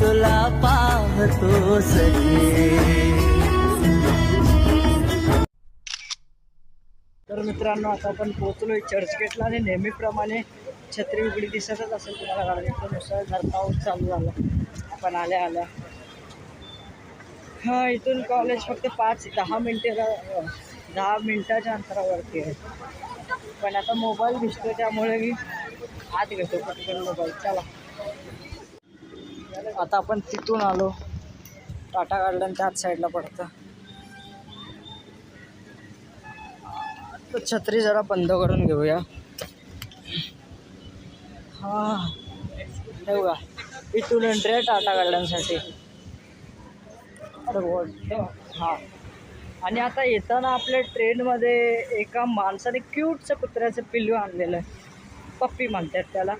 तुला पाहतो तर मित्रांनो आता आपण पोहोचलोय चर्चगेटला आणि नेहमीप्रमाणे छत्री उघडी दिसतच असेल तुम्हाला. गाडीतलं मुसळधार पाऊस चालू झाला. आपण आल्या आल्या. हा इथून कॉलेज फक्त पाच दहा मिनटे दहा मिनटाच्या अंतरावरती आहे. पण आता मोबाईल दिसतो त्यामुळे मी आत घेतो पटकन मोबाईल चला. आता आपण तिथून आलो. टाटा गार्डन त्याच साईडला पडतं. छत्री जरा बंद करून घेऊया. हा. हे बघा. इथून एंट्री आहे टाटा गार्डनसाठी अरे हां. आणि आता येताना आपल्या ट्रेनमध्ये एका माणसाने क्यूटचं कुत्र्याचं पिल्लू आणलेलं आहे. पप्पी म्हणतात त्याला.